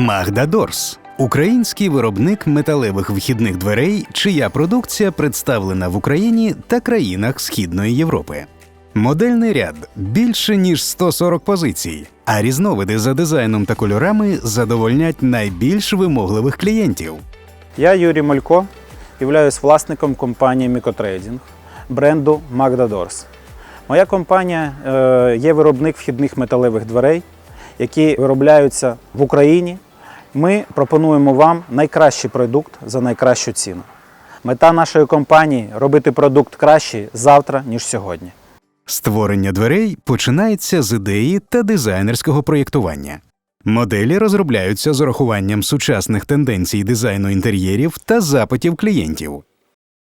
Магда Дорс український виробник металевих вхідних дверей, чия продукція представлена в Україні та країнах Східної Європи. Модельний ряд більше ніж 140 позицій, а різновиди за дизайном та кольорами задовольнять найбільш вимогливих клієнтів. Я Юрій Молько, являюсь власником компанії Мікотрейдінг бренду Magda Doors. Моя компанія е, є виробник вхідних металевих дверей, які виробляються в Україні. Ми пропонуємо вам найкращий продукт за найкращу ціну. Мета нашої компанії робити продукт кращий завтра, ніж сьогодні. Створення дверей починається з ідеї та дизайнерського проєктування. Моделі розробляються з урахуванням сучасних тенденцій дизайну інтер'єрів та запитів клієнтів.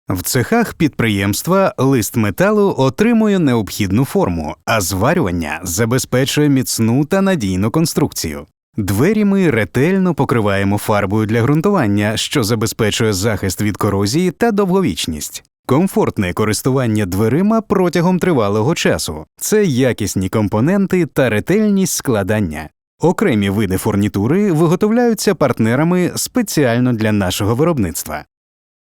В цехах підприємства лист металу отримує необхідну форму, а зварювання забезпечує міцну та надійну конструкцію. Двері ми ретельно покриваємо фарбою для ґрунтування, що забезпечує захист від корозії та довговічність. Комфортне користування дверима протягом тривалого часу це якісні компоненти та ретельність складання. Окремі види фурнітури виготовляються партнерами спеціально для нашого виробництва.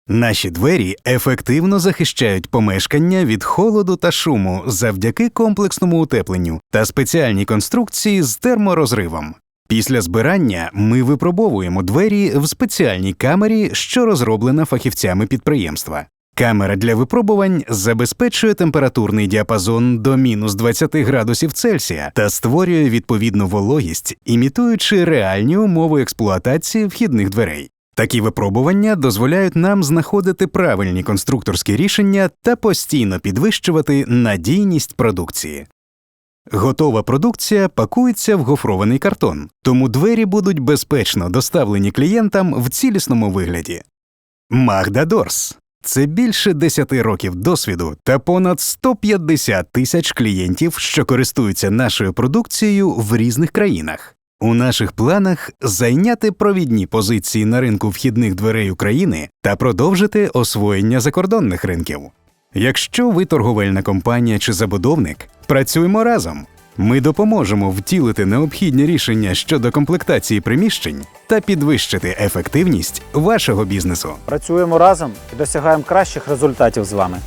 Наші двері ефективно захищають помешкання від холоду та шуму завдяки комплексному утепленню та спеціальній конструкції з терморозривом. Після збирання ми випробовуємо двері в спеціальній камері, що розроблена фахівцями підприємства. Камера для випробувань забезпечує температурний діапазон до мінус 20 градусів Цельсія та створює відповідну вологість, імітуючи реальні умови експлуатації вхідних дверей. Такі випробування дозволяють нам знаходити правильні конструкторські рішення та постійно підвищувати надійність продукції. Готова продукція пакується в гофрований картон, тому двері будуть безпечно доставлені клієнтам в цілісному вигляді. Магда Дорс це більше 10 років досвіду та понад 150 тисяч клієнтів, що користуються нашою продукцією в різних країнах. У наших планах зайняти провідні позиції на ринку вхідних дверей України та продовжити освоєння закордонних ринків. Якщо ви торговельна компанія чи забудовник, працюємо разом. Ми допоможемо втілити необхідні рішення щодо комплектації приміщень та підвищити ефективність вашого бізнесу. Працюємо разом і досягаємо кращих результатів з вами.